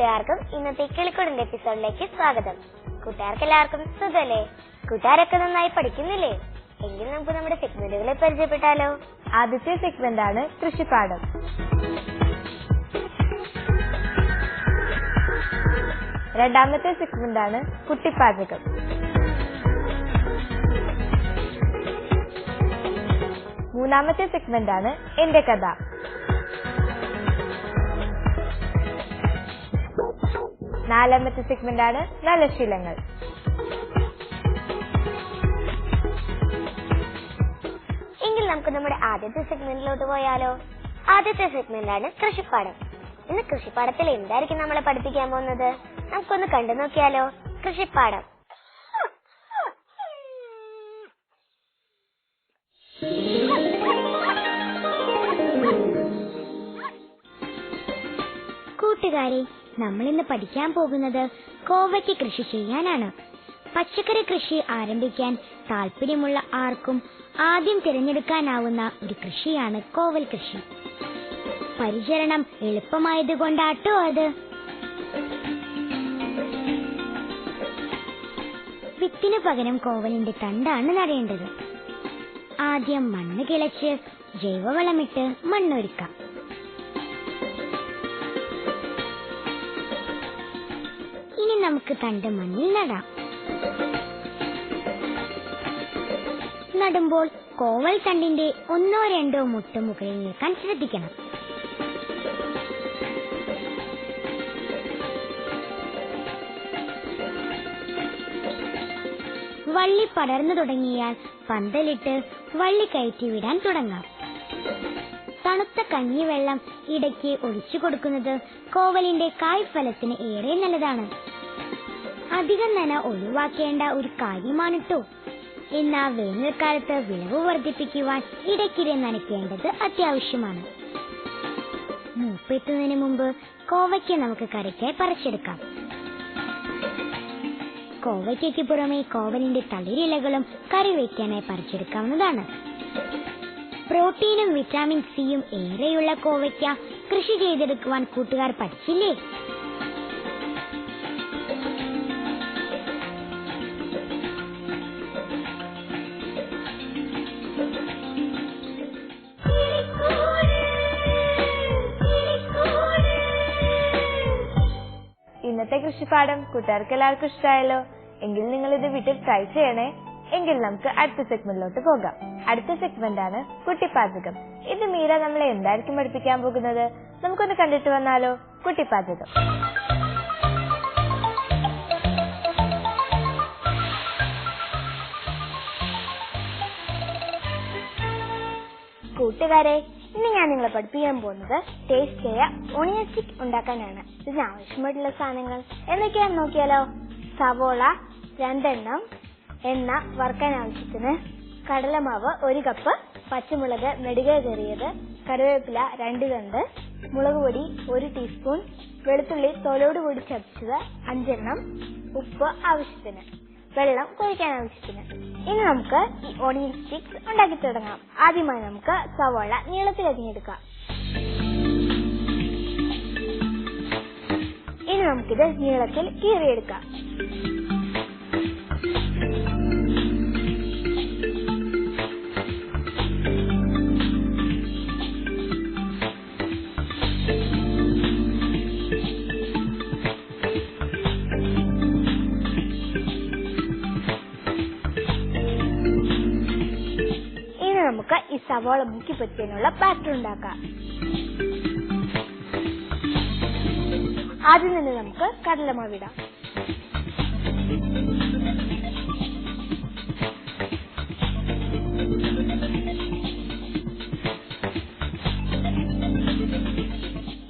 കൂട്ടുകാർക്കും ഇന്നത്തെ കിളിക്കൊടിന്റെ എപ്പിസോഡിലേക്ക് സ്വാഗതം. കൂട്ടുകാർക്ക് എല്ലാവർക്കും സുഖല്ലേ? കൂട്ടുകാരൊക്കെ നന്നായി പഠിക്കുന്നില്ലേ? എങ്കിൽ നമുക്ക് നമ്മുടെ സെഗ്മെന്റുകളെ പരിചയപ്പെട്ടാലോ? ആദ്യത്തെ സെഗ്മെന്റ് ആണ് കൃഷിപ്പാടം. രണ്ടാമത്തെ സെഗ്മെന്റ് ആണ് കുട്ടിപ്പാചകം. മൂന്നാമത്തെ സെഗ്മെന്റ് ആണ് എന്റെ കഥ. നാലാമത്തെ സെഗ്മെന്റ് ആണ് നല്ല ശീലങ്ങൾ. എങ്കിൽ നമുക്ക് നമ്മുടെ ആദ്യത്തെ സെഗ്മെന്റിലോട്ട് പോയാലോ? ആദ്യത്തെ സെഗ്മെന്റ് ആണ് കൃഷിപ്പാടം. ഇന്ന് കൃഷിപ്പാടത്തിൽ എന്തായിരിക്കും നമ്മളെ പഠിപ്പിക്കാൻ പോകുന്നത്? നമുക്കൊന്ന് കണ്ടു നോക്കിയാലോ? കൃഷിപ്പാടം. കൂട്ടുകാരെ നമ്മൾ ഇന്ന് പഠിക്കാൻ പോകുന്നത് കോവയ്ക്ക് കൃഷി ചെയ്യാനാണ്. പച്ചക്കറി കൃഷി ആരംഭിക്കാൻ താല്പര്യമുള്ള ആർക്കും ആദ്യം തിരഞ്ഞെടുക്കാനാവുന്ന ഒരു കൃഷിയാണ് കോവൽ കൃഷി. പരിചരണം എളുപ്പമായതുകൊണ്ടാട്ടോ അത്. വിത്തിനു പകരം കോവലിന്റെ തണ്ടാണ് നടേണ്ടത്. ആദ്യം മണ്ണ് കിളച്ച് ജൈവവളമിട്ട് മണ്ണൊരുക്കാം. ഇനി നമുക്ക് തണ്ട് മണ്ണിൽ നടാം. നടുമ്പോൾ കോവൽ തണ്ടിന്റെ ഒന്നോ രണ്ടോ മുട്ട് മുകളിൽ നിൽക്കാൻ ശ്രദ്ധിക്കണം. വള്ളി പടർന്നു തുടങ്ങിയാൽ പന്തലിട്ട് വള്ളി കയറ്റി വിടാൻ തുടങ്ങാം. തണുത്ത കഞ്ഞിവെള്ളം ഇടയ്ക്ക് ഒഴിച്ചു കൊടുക്കുന്നത് കോവലിന്റെ കായ്ഫലത്തിന് ഏറെ നല്ലതാണ്. അധികം നന ഒഴിവാക്കേണ്ട ഒരു കാര്യമാണ് കേട്ടോ എന്നാ വേനൽക്കാലത്ത് വിളവ് വർദ്ധിപ്പിക്കുവാൻ ഇടയ്ക്കിടെ നനയ്ക്കേണ്ടത് അത്യാവശ്യമാണ്. മൂപ്പെത്തുന്നതിന് മുമ്പ് കോവയ്ക്ക് നമുക്ക് കറിക്കായി പറിച്ചെടുക്കാം. കോവയ്ക്കയ്ക്ക് പുറമെ കോവലിന്റെ തളിരിലകളും കറി വയ്ക്കാനായി പറിച്ചെടുക്കാവുന്നതാണ്. പ്രോട്ടീനും വിറ്റാമിൻ സിയും ഏറെയുള്ള കോവയ്ക്ക കൃഷി ചെയ്തെടുക്കുവാൻ കൂട്ടുകാർ പഠിച്ചില്ലേ? ഇന്നത്തെ കൃഷിപ്പാടം കൂട്ടുകാർക്ക് എല്ലാവർക്കും ഇഷ്ടമായല്ലോ എങ്കിൽ നിങ്ങൾ ഇത് വീട്ടിൽ ട്രൈ ചെയ്യണേ. എങ്കിൽ നമുക്ക് അടുത്ത സെഗ്മെന്റിലോട്ട് പോകാം. അടുത്ത സെഗ്മെന്റ് ആണ് കുട്ടിപ്പാചകം. ഇത് മീര നമ്മളെ എന്തായിരിക്കും പഠിപ്പിക്കാൻ പോകുന്നത്? നമുക്കൊന്ന് കണ്ടിട്ട് വന്നാലോ? കുട്ടിപ്പാചകം. കൂട്ടുകാരെ ഇന്ന് ഞാൻ നിങ്ങളെ പഠിപ്പിക്കാൻ പോകുന്നത് ടേസ്റ്റിയായ ഓണിയൻ സ്റ്റിക്ക് ഉണ്ടാക്കാനാണ്. ഇതിന് ആവശ്യമായിട്ടുള്ള സാധനങ്ങൾ എന്തൊക്കെയാന്ന് നോക്കിയാലോ? സവോള രണ്ടെണ്ണം എണ്ണ വറുക്കാൻ ആവശ്യത്തിന് കടലമാവ് ഒരു കപ്പ് പച്ചമുളക് നെടുക കയറിയത് കറിവേപ്പില രണ്ട് കണ്ട് മുളക് പൊടി ഒരു ടീസ്പൂൺ വെളുത്തുള്ളി തോലോട് കൂടി ചതച്ചത് അഞ്ചെണ്ണം ഉപ്പ് ആവശ്യത്തിന്. വെള്ളം കുഴിക്കാൻ ആവശ്യത്തിന്. ഇനി നമുക്ക് ഈ ഓണിയൻ സ്റ്റിക്സ് ഉണ്ടാക്കി തുടങ്ങാം. ആദ്യമായി നമുക്ക് സവോള നീളത്തിൽ അരിഞ്ഞെടുക്കാം. ഇനി നമുക്കിത് നീളത്തിൽ കീറിയെടുക്കാം. നമുക്ക് ഈ സവാള മുക്കി പറ്റിയതിനുള്ള ബാറ്റർ ഉണ്ടാക്കാം. ആദ്യം തന്നെ നമുക്ക് കടലമാവ് ഇടാം.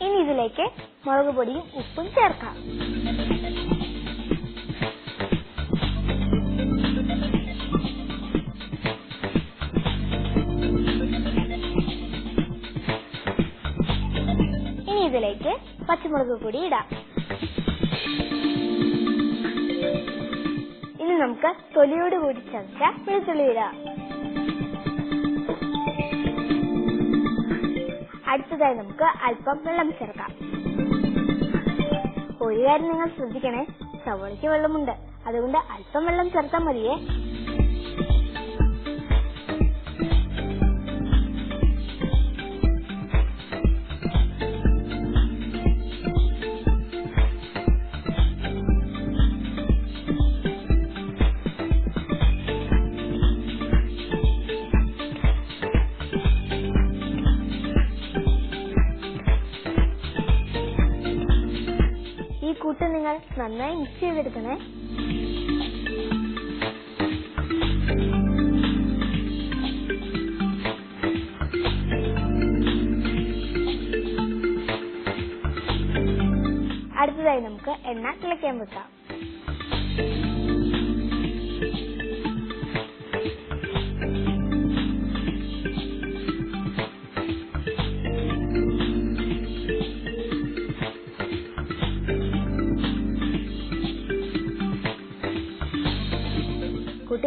ഇനി ഇതിലേക്ക് മുളക് പൊടിയും ഉപ്പും ചേർക്കാം. ഇതിലേക്ക് പച്ചമുളക് കൂടി ഇടാം. ഇനി നമുക്ക് തൊലിയോട് കൂടി ചതച്ച വെളുത്തുള്ളി ഇടാം. അടുത്തതായി നമുക്ക് അല്പം വെള്ളം ചേർക്കാം. ഒരു കാര്യം നിങ്ങൾ ശ്രദ്ധിക്കണേ സവോളയ്ക്ക് വെള്ളമുണ്ട്. അതുകൊണ്ട് അല്പം വെള്ളം ചേർത്താൽ മതിയേ. കൂട്ട് നിങ്ങൾ നന്നായി മിക്സ് ചെയ്തെടുക്കണേ. അടുത്തതായി നമുക്ക് എണ്ണ തിളയ്ക്കാൻ വെക്കാം.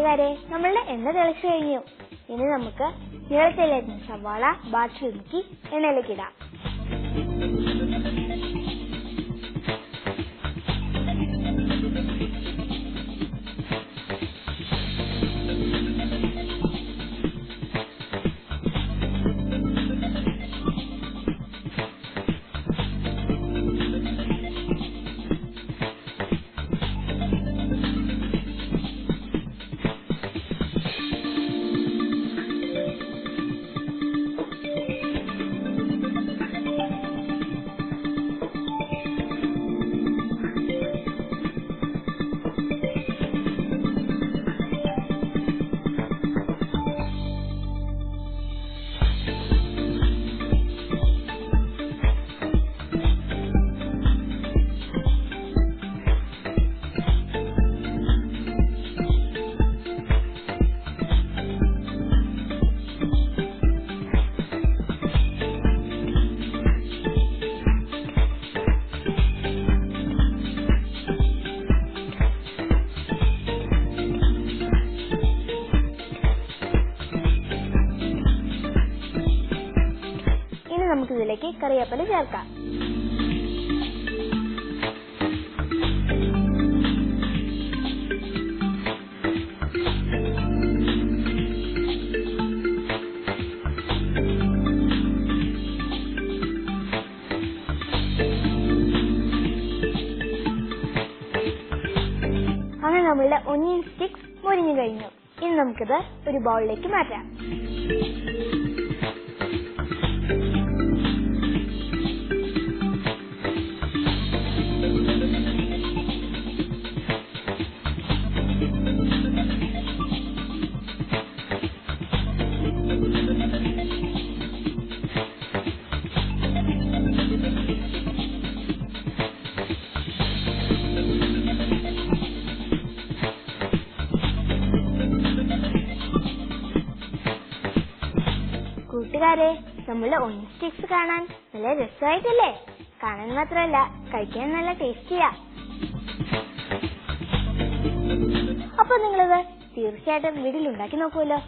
കൂട്ടുകാരെ നമ്മളുടെ എണ്ണ തിളച്ചു കഴിഞ്ഞു ഇനി നമുക്ക് നീളത്തിലേക്ക് സവാള ബാക്കി എണ്ണയിലേക്ക് കറിവേപ്പില ചേർക്കാം. അങ്ങനെ നമ്മളുടെ ഒന്നിയൻ സ്റ്റിക്സ് മുരിഞ്ഞു കഴിഞ്ഞു. ഇനി നമുക്കിത് ഒരു ബൗളിലേക്ക് മാറ്റാം. കൂട്ടുകാരെ നമ്മൾ ഒൻസ്റ്റിക്സ് സ്റ്റിക്സ് കാണാൻ നല്ല രസമായിട്ടല്ലേ? കാണാൻ മാത്രമല്ല കഴിക്കാൻ നല്ല ടേസ്റ്റിയാ. അപ്പൊ നിങ്ങളിത് തീർച്ചയായിട്ടും വീട്ടിൽ ഉണ്ടാക്കി നോക്കുമല്ലോ.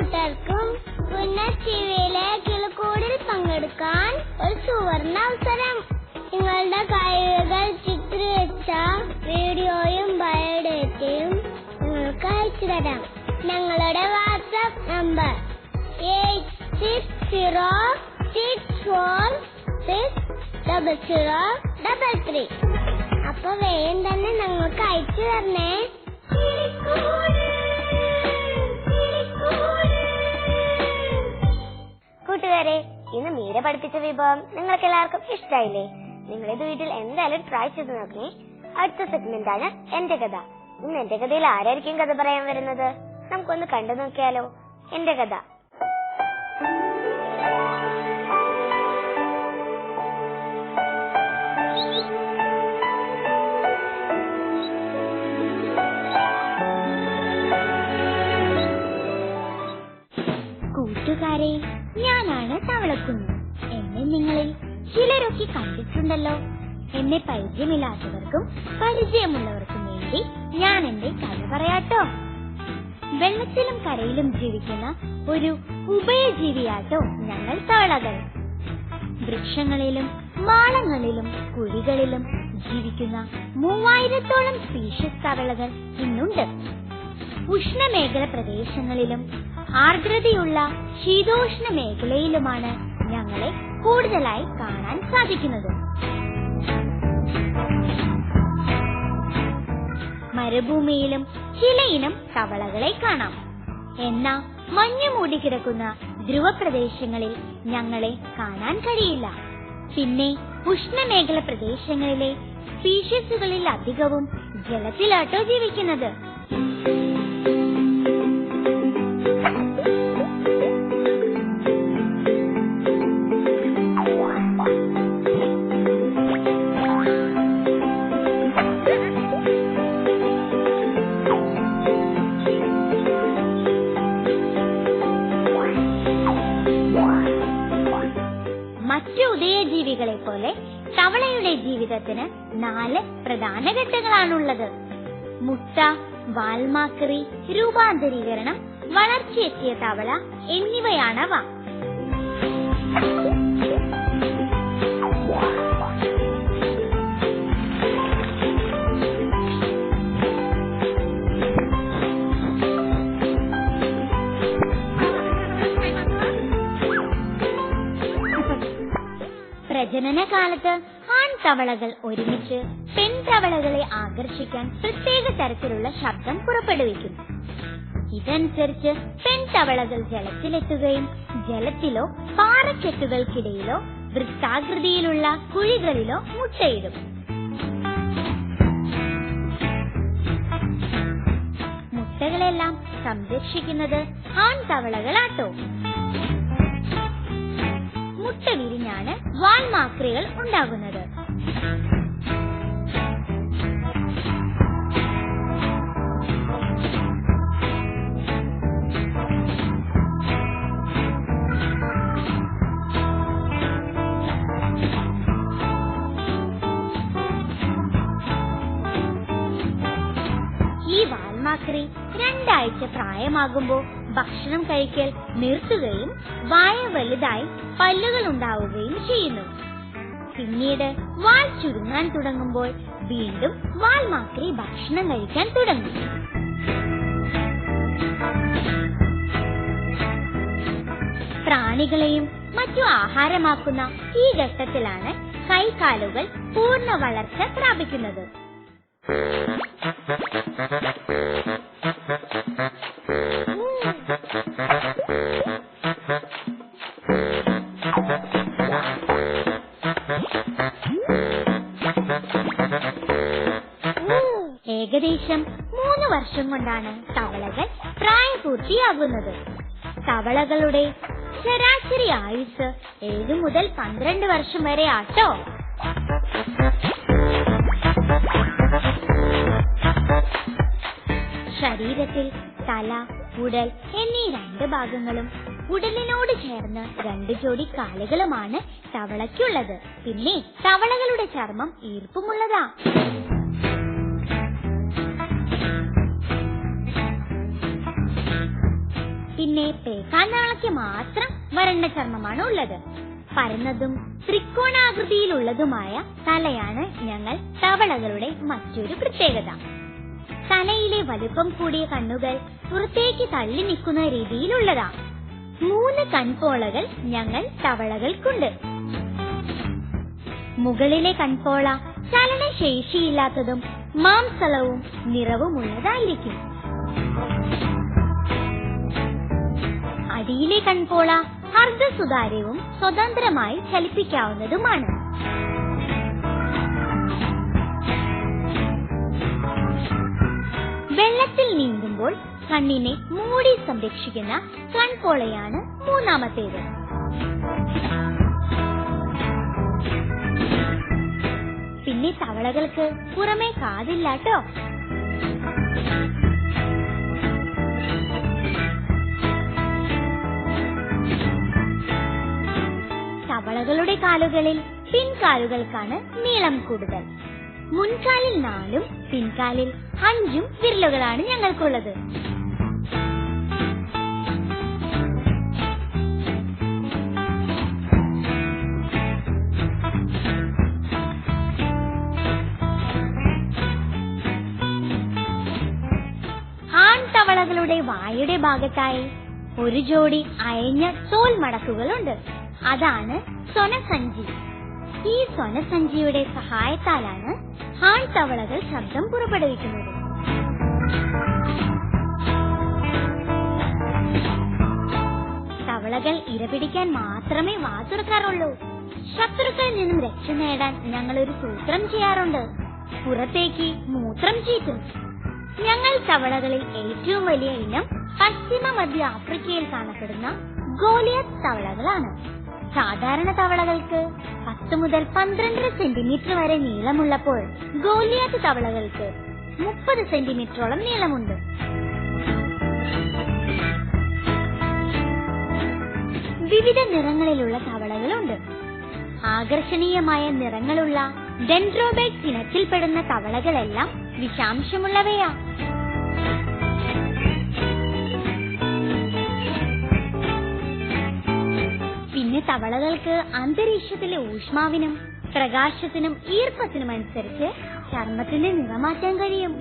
കൂട്ടർക്കും പുന്നച്ചിവയിലെ കിളിക്കൂട് ഒരു സുവർണ അവസരം. നിങ്ങളുടെ കഴിവുകൾ ചിത്രീകരിച്ച വീഡിയോയും ബയോഡേറ്റയും നിങ്ങൾക്ക് അയച്ചു തരാം. ഞങ്ങളുടെ WhatsApp number eight six zero six four six double zero double three. അപ്പൊ വേഗം തന്നെ ഞങ്ങൾക്ക് അയച്ചു തരണേ. കൂട്ടുകാരെ ഇന്ന് മീര പഠിപ്പിച്ച വിഭവം നിങ്ങൾക്ക് എല്ലാവർക്കും ഇഷ്ടായില്ലേ? നിങ്ങൾ ഇത് വീട്ടിൽ എന്തായാലും ട്രൈ ചെയ്ത് നോക്കണേ. അടുത്ത സെഗ്മെന്റ് ആണ് എന്റെ കഥ. ഇന്ന് എന്റെ കഥയിൽ ആരായിരിക്കും കഥ പറയാൻ വരുന്നത്? നമുക്കൊന്ന് കണ്ടു നോക്കിയാലോ. എന്റെ കഥ. കൂട്ടുകാരെ ഞാനാണ് തവളക്കുഞ്ഞ്. എന്നെ നിങ്ങളിൽ ചിലരൊക്കെ കണ്ടിട്ടുണ്ടല്ലോ. എന്നെ പരിചയമില്ലാത്തവർക്കും പരിചയമുള്ളവർക്കും വേണ്ടി ഞാൻ എന്റെ കഥ പറയാട്ടോ. വെള്ളത്തിലും കരയിലും ജീവിക്കുന്ന ഒരു ഉഭയജീവിയാട്ടോ ഞങ്ങൾ തവളകൾ. വൃക്ഷങ്ങളിലും മാളങ്ങളിലും കുഴികളിലും ജീവിക്കുന്ന മൂവായിരത്തോളം സ്പീഷ്യസ് തവളകൾ ഇന്നുണ്ട്. ഉഷ്ണമേഖല പ്രദേശങ്ങളിലും ആർദ്രതയുള്ള ശീതോഷ്ണ മേഖലയിലുമാണ് ഞങ്ങളെ കൂടുതലായി കാണാൻ സാധിക്കുന്നത്. മരുഭൂമിയിലും ചിലയിനം തവളകളെ കാണാം. എന്നാ മഞ്ഞു മൂടി മൂടിക്കിടക്കുന്ന ധ്രുവപ്രദേശങ്ങളിൽ ഞങ്ങളെ കാണാൻ കഴിയില്ല. പിന്നെ ഉഷ്ണമേഖല പ്രദേശങ്ങളിലെ സ്പീഷ്യസുകളിൽ അധികവും ജലത്തിലാട്ടോ ജീവിക്കുന്നത്. നാല് മുട്ട വാൽമാക്രി രൂപാന്തരീകരണം വളർച്ചയെത്തിയ തവള എന്നിവയാണവ. പ്രജനന കാലത്ത് ആൺതവളകൾ ഒരുമിച്ച് പെൺതവളകളെ ആകർഷിക്കാൻ പ്രത്യേക തരത്തിലുള്ള ശബ്ദം പുറപ്പെടുവിക്കും. ഇതനുസരിച്ച് പെൺതവളകൾ ജലത്തിലെത്തുകയും ജലത്തിലോ പാറക്കെട്ടുകൾക്കിടയിലോ വൃത്താകൃതിയിലുള്ള കുഴികളിലോ മുട്ടയിടും. മുട്ടകളെല്ലാം സംരക്ഷിക്കുന്നത് ആൺതവളകളാട്ടോ. മുട്ട വിരിഞ്ഞാണ് വാൽമാക്രികൾ ഉണ്ടാകുന്നത്. വാൽമാക്രി രണ്ടാഴ്ച പ്രായമാകുമ്പോൾ ഭക്ഷണം കഴിക്കൽ നിർത്തുകയും വായ വലുതായി പല്ലുകൾ ഉണ്ടാവുകയും ചെയ്യുന്നു. പിന്നീട് വാൽ ചുരുങ്ങാൻ തുടങ്ങുമ്പോൾ വീണ്ടും വാൽമാക്രി ഭക്ഷണം കഴിക്കാൻ തുടങ്ങും. പ്രാണികളെയും മറ്റു ആഹാരമാക്കുന്ന ഈ ഘട്ടത്തിലാണ് കൈകാലുകൾ പൂർണ വളർച്ച പ്രാപിക്കുന്നത്. വർഷം കൊണ്ടാണ് തവളകൾ പ്രായപൂർത്തിയാകുന്നത്. തവളകളുടെ ശരാശരി ആയുസ് ഏഴു മുതൽ പന്ത്രണ്ട് വർഷം വരെ ആട്ടോ. ശരീരത്തിൽ തല ഉടൽ എന്നീ രണ്ട് ഭാഗങ്ങളും ഉടലിനോട് ചേർന്ന് രണ്ട് ജോഡി കാലുകളുമാണ് തവളയ്ക്കുള്ളത്. പിന്നെ തവളകളുടെ ചർമ്മം ഈർപ്പമുള്ളതാ. പേക്കാൻ മാത്രം വരണ്ട ചർമ്മമാണ് ഉള്ളത് പരന്നതും ത്രികോണാകൃതിയിലുള്ളതുമായ തലയാണ് ഞങ്ങൾ തവളകളുടെ മറ്റൊരു പ്രത്യേകത. തലയിലെ വലുപ്പം കൂടിയ കണ്ണുകൾ പുറത്തേക്ക് തള്ളി നിൽക്കുന്ന രീതിയിലുള്ളതാ. മൂന്ന് കൺപോളകൾ ഞങ്ങൾ തവളകൾക്കുണ്ട്. മുകളിലെ കൺപോള ചലനശേഷിയില്ലാത്തതും മാംസളവും നിറവുമുള്ളതായിരിക്കും. അടിയിലെ കൺപോള അർദ്ധസുതാര്യവും സ്വതന്ത്രമായി ചലിപ്പിക്കാവുന്നതുമാണ്. വെള്ളത്തിൽ നീന്തുമ്പോൾ കണ്ണിനെ മൂടി സംരക്ഷിക്കുന്ന കൺപോളയാണ് മൂന്നാമത്തേത്. പിന്നെ തവളകൾക്ക് പുറമേ കാതില്ലാട്ടോ. തവളകളുടെ കാലുകളിൽ പിൻകാലുകൾക്കാണ് നീളം കൂടുതൽ. മുൻകാലിൽ നാലും പിൻകാലിൽ അഞ്ചും വിരലുകളാണ് ഞങ്ങൾക്കുള്ളത്. ആൺതവളകളുടെ വായുടെ ഭാഗത്തായി ഒരു ജോഡി അയഞ്ഞ തോൽ മടക്കുകളുണ്ട് അതാണ് സ്വനസഞ്ചി. ഈ സ്വനസഞ്ചിയുടെ സഹായത്താലാണ് ആൺതവളകൾ ശബ്ദം പുറപ്പെടുവിക്കുന്നത്. തവളകൾ ഇരപിടിക്കാൻ മാത്രമേ വാ തുറക്കാറുള്ളൂ ശത്രുക്കളിൽ നിന്നും രക്ഷ നേടാൻ ഞങ്ങൾ ഒരു സൂത്രം ചെയ്യാറുണ്ട്. പുറത്തേക്ക് മൂത്രം ചീറ്റും. ഞങ്ങൾ തവളകളിൽ ഏറ്റവും വലിയ ഇനം പശ്ചിമ മധ്യ ആഫ്രിക്കയിൽ കാണപ്പെടുന്ന ഗോലിയത് തവളകളാണ്. സാധാരണ തവളകൾക്ക് പത്ത് മുതൽ പന്ത്രണ്ടര സെന്റിമീറ്റർ വരെ നീളമുള്ളപ്പോൾ ഗോലിയാത്ത് തവളകൾക്ക് മുപ്പത് സെന്റിമീറ്ററോളം നീളമുണ്ട്. വിവിധ നിറങ്ങളിലുള്ള തവളകളുണ്ട്. ആകർഷണീയമായ നിറങ്ങളുള്ള ഡെൻഡ്രോബേക് ഇനത്തിൽപ്പെടുന്ന തവളകളെല്ലാം വിഷാംശമുള്ളവയാ. തവളകൾക്ക് അന്തരീക്ഷത്തിലെ ഊഷ്മാവിനും പ്രകാശത്തിനും ഈർപ്പത്തിനും അനുസരിച്ച് ചർമ്മത്തിന്റെ നിറം മാറ്റാൻ കഴിയും.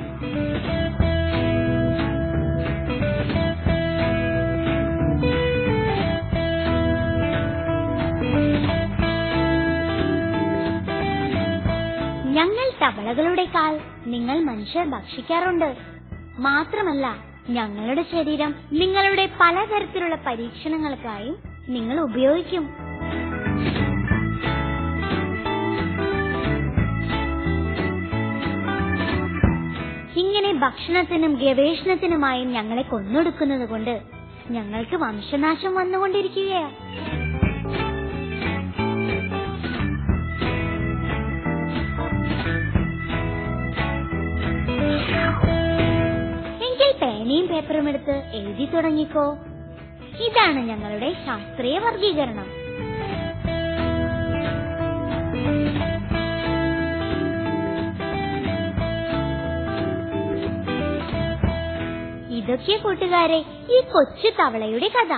ഞങ്ങൾ തവളകളുടെ കാൽ നിങ്ങൾ മനുഷ്യർ ഭക്ഷിക്കാറുണ്ട്. മാത്രമല്ല ഞങ്ങളുടെ ശരീരം നിങ്ങളുടെ പലതരത്തിലുള്ള പരീക്ഷണങ്ങൾക്കായും നിങ്ങൾ ഉപയോഗിക്കും. ഇങ്ങനെ ഭക്ഷണത്തിനും ഗവേഷണത്തിനുമായി ഞങ്ങളെ കൊന്നൊടുക്കുന്നത് കൊണ്ട് ഞങ്ങൾക്ക് വംശനാശം വന്നുകൊണ്ടിരിക്കുകയാ എങ്കിൽ പേനയും പേപ്പറും എടുത്ത് എഴുതി തുടങ്ങിക്കോ. ഇതാണ് ഞങ്ങളുടെ ശാസ്ത്രീയ വർഗീകരണം. ഇതൊക്കെ കൂട്ടുകാരെ ഈ കൊച്ചു തവളയുടെ കഥ.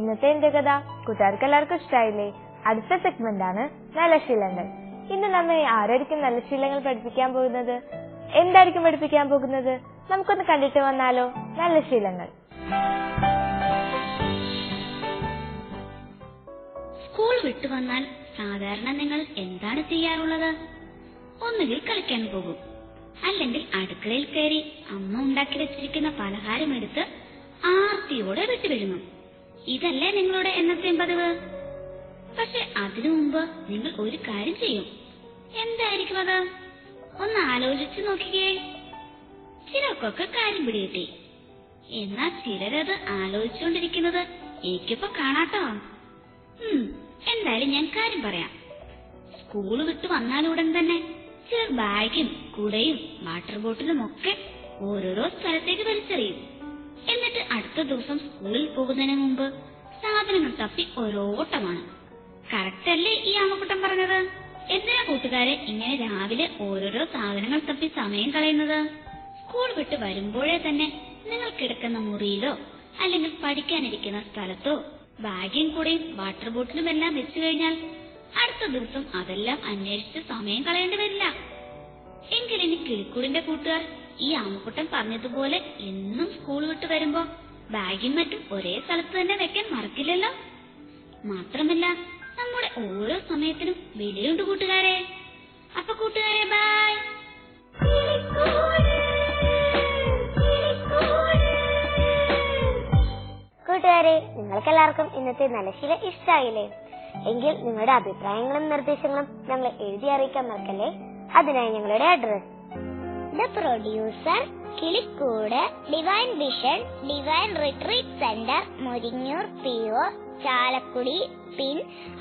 ഇന്നത്തെ എന്റെ കഥ കൂട്ടുകാർക്ക് എല്ലാവർക്കും ഇഷ്ടമായില്ലേ അടുത്ത സെഗ്മെന്റ് ആണ് നല്ല ശീലങ്ങൾ. ഇന്ന് നമ്മെ ആരായിരിക്കും നല്ല ശീലങ്ങൾ പഠിപ്പിക്കാൻ പോകുന്നത്? എന്തായിരിക്കും പഠിപ്പിക്കാൻ പോകുന്നത്? നമുക്കൊന്ന് കണ്ടിട്ട് വന്നാലോ? നല്ല ശീലങ്ങൾ. സ്കൂൾ വിട്ടു വന്നാൽ സാധാരണ നിങ്ങൾ എന്താണ് ചെയ്യാറുള്ളത്? ഒന്നുകിൽ കളിക്കാൻ പോകും. അല്ലെങ്കിൽ അടുക്കളയിൽ കയറി അമ്മ ഉണ്ടാക്കി വെച്ചിരിക്കുന്ന പലഹാരം എടുത്ത് ആർത്തിയോടെ വിട്ടുവരുന്നു ഇതല്ലേ നിങ്ങളുടെ എന്നത്തെയും പതിവ്? പക്ഷെ അതിനു മുമ്പ് നിങ്ങൾ ഒരു കാര്യം ചെയ്യും. എന്തായിരിക്കും അത്? ഒന്ന് ആലോചിച്ചു നോക്കിക്കേ ചിലർക്കൊക്കെ കാര്യം പിടികിട്ടി. എന്നാൽ ചിലരത് ആലോചിച്ചുകൊണ്ടിരിക്കുന്നത് എനിക്കിപ്പോ കാണാട്ടോ. എന്തായാലും ഞാൻ കാര്യം പറയാം. സ്കൂൾ വിട്ട് വന്നാലുടൻ തന്നെ ചിലർ ബാഗും കുടയും വാട്ടർ ബോട്ടിലും ഒക്കെ ഓരോരോ സ്ഥലത്തേക്ക് വലിച്ചെറിയും. എന്നിട്ട് അടുത്ത ദിവസം സ്കൂളിൽ പോകുന്നതിന് മുമ്പ് സാധനങ്ങൾ തപ്പി ഓരോട്ടമാണ്. കറക്റ്റ് അല്ലേ ഈ ആമക്കുട്ടം പറഞ്ഞത്? എന്തിനാ കൂട്ടുകാരെ ഇങ്ങനെ രാവിലെ ഓരോരോ സാധനങ്ങൾ തപ്പി സമയം കളയുന്നത്? സ്കൂൾ വിട്ട് വരുമ്പോഴേ തന്നെ നിങ്ങൾ കിടക്കുന്ന മുറിയിലോ അല്ലെങ്കിൽ പഠിക്കാനിരിക്കുന്ന സ്ഥലത്തോ ബാഗും കൂടെയും വാട്ടർ ബോട്ടിലും എല്ലാം വെച്ചു കഴിഞ്ഞാൽ അടുത്ത ദിവസം അതെല്ലാം അന്വേഷിച്ച് സമയം കളയേണ്ടി വരില്ല. എങ്കിലിനി കിളിക്കൂടിന്റെ കൂട്ടുകാർ ഈ ആമക്കുട്ടൻ പറഞ്ഞതുപോലെ എന്നും സ്കൂൾ വിട്ട് വരുമ്പോ ബാഗും മറ്റും ഒരേ സ്ഥലത്ത് തന്നെ വെക്കാൻ മറക്കില്ലല്ലോ? മാത്രമല്ല നമ്മുടെ ഓരോ സമയത്തിനും വിലയുണ്ട് കൂട്ടുകാരെ. അപ്പൊ കൂട്ടുകാരെ ബൈ കൂട്ടുകാരെ നിങ്ങൾക്ക് എല്ലാവർക്കും ഇന്നത്തെ നലശീല ഇഷ്ടായില്ലേ? എങ്കിൽ നിങ്ങളുടെ അഭിപ്രായങ്ങളും നിർദ്ദേശങ്ങളും ഞങ്ങൾ എഴുതി അറിയിക്കാൻ മറക്കല്ലേ? അതിനായി ഞങ്ങളുടെ address the producer Kilikkoodu divine vision divine retreat centre Muringoor P O Chalakudy pin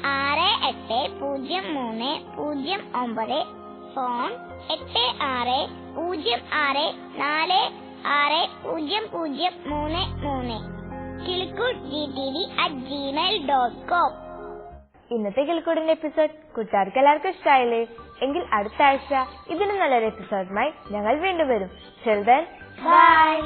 ആറ് എട്ട് പൂജ്യം മൂന്ന് പൂജ്യം ഒമ്പത്. ഫോൺ എട്ട് ആറ് പൂജ്യം ആറ് നാല് ആറ് പൂജ്യം പൂജ്യം മൂന്ന് മൂന്ന്. Kilikkoodu G T V at Gmail dot com ഇന്നത്തെ കിളിക്കൂടിന്റെ എപ്പിസോഡ് കൂട്ടുകാർക്ക് എല്ലാവർക്കും ഇഷ്ടമായില്ലേ എങ്കിൽ അടുത്ത ആഴ്ച ഇതിനും നല്ലൊരു എപ്പിസോഡുമായി ഞങ്ങൾ വീണ്ടും വരും. Children by